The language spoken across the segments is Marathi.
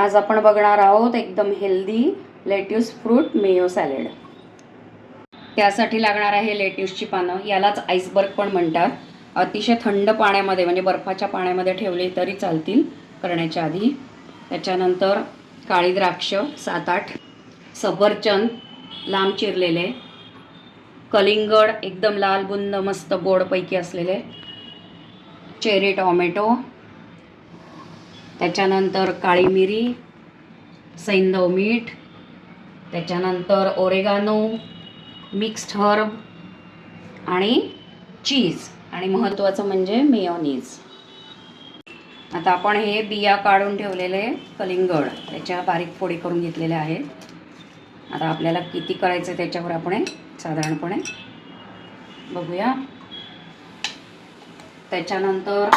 आज आपण बघणार आहोत एकदम healthy lettuce fruit mayo salad त्यासाठी लागणार आहे लेट्यूसची पानं. यालाच आईसबर्ग पण म्हणतात. अतिशय थंड पाण्यामध्ये म्हणजे बर्फाच्या पाण्यामध्ये ठेवले तरी चालतील करण्याच्या आधी. त्याच्यानंतर काळी द्राक्ष सात आठ. सफरचंद लांब चिरलेले. कलिंगड एकदम लाल बुंद मस्त गोडपैकी असलेले. चेरी टॉमॅटो त्याच्यानंतर काळी मिरी सैंधव मीठ त्याच्यानंतर ओरेगानो मिक्स्ड हर्ब आणि चीज आणि महत्त्वाचं म्हणजे मेयोनीज आता आपण हे बिया काढून ठेवलेले कलिंगड त्याच्या बारीक फोडी करून घेतलेल्या आहेत. आता आपल्याला किती करायचं त्याच्यावर आपण साधारणपणे बघूया. त्याच्यानंतर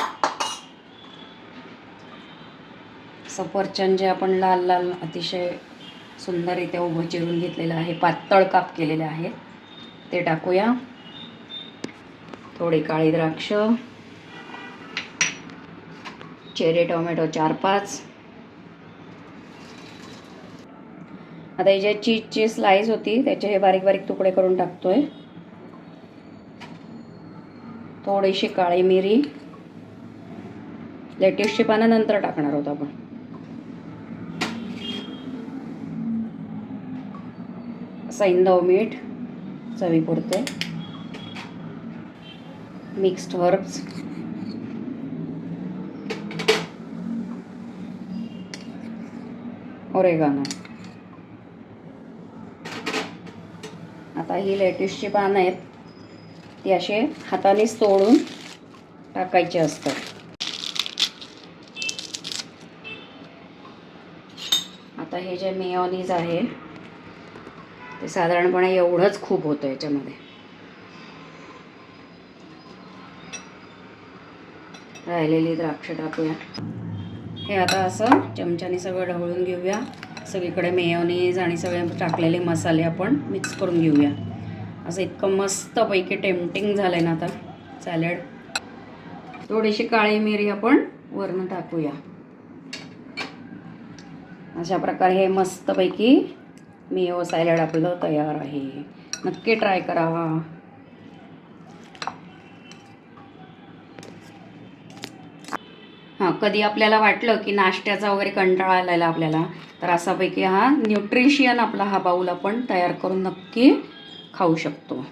सफरचंद जे आपण लाल लाल अतिशय सुंदररित्या उभं चिरून घेतलेलं आहे पातळ काप केलेले आहेत ते टाकूया. थोडी काळी द्राक्ष चेरी टोमॅटो चार पाच. आता ही जे चीजची स्लाईस होती त्याचे हे बारीक बारीक तुकडे करून टाकतोय. थोडीशी काळी मिरी. लेट्यूसची पानं नंतर टाकणार आहोत आपण. सैंदव मीठ चवीपुरते मिक्स्ड हर्ब्स ओरेगानो आता ही लेटेस्टची पानं आहेत. ती असे हातानेच तोडून टाकायचे असतात. आता हे जे मेयोनीज आहे ते साधारणपणे एवढंच खूप होतं याच्यामध्ये. राहिलेली द्राक्ष टाकूया. हे आता असं चमच्याने सगळं ढवळून घेऊया. सगळीकडे मेयोनीज आणि सगळे टाकलेले मसाले आपण मिक्स करून घेऊया. असं इतकं मस्तपैकी टेम्पटिंग झालं आहे ना आता. सॅलड. थोडीशी काळी मिरी आपण वरनं टाकूया. अशा प्रकारे हे मस्तपैकी मेयो सॅलड आपलं तयार आहे. नक्की ट्राय करा. हां कधी आपल्याला वाटलं की नाश्त्याचा वगैरे कंटाळा आलेला आपल्याला तर असापैकी हा न्यूट्रिशियन आपला हा बाऊल आपण तयार करून नक्की खाऊ शकतो.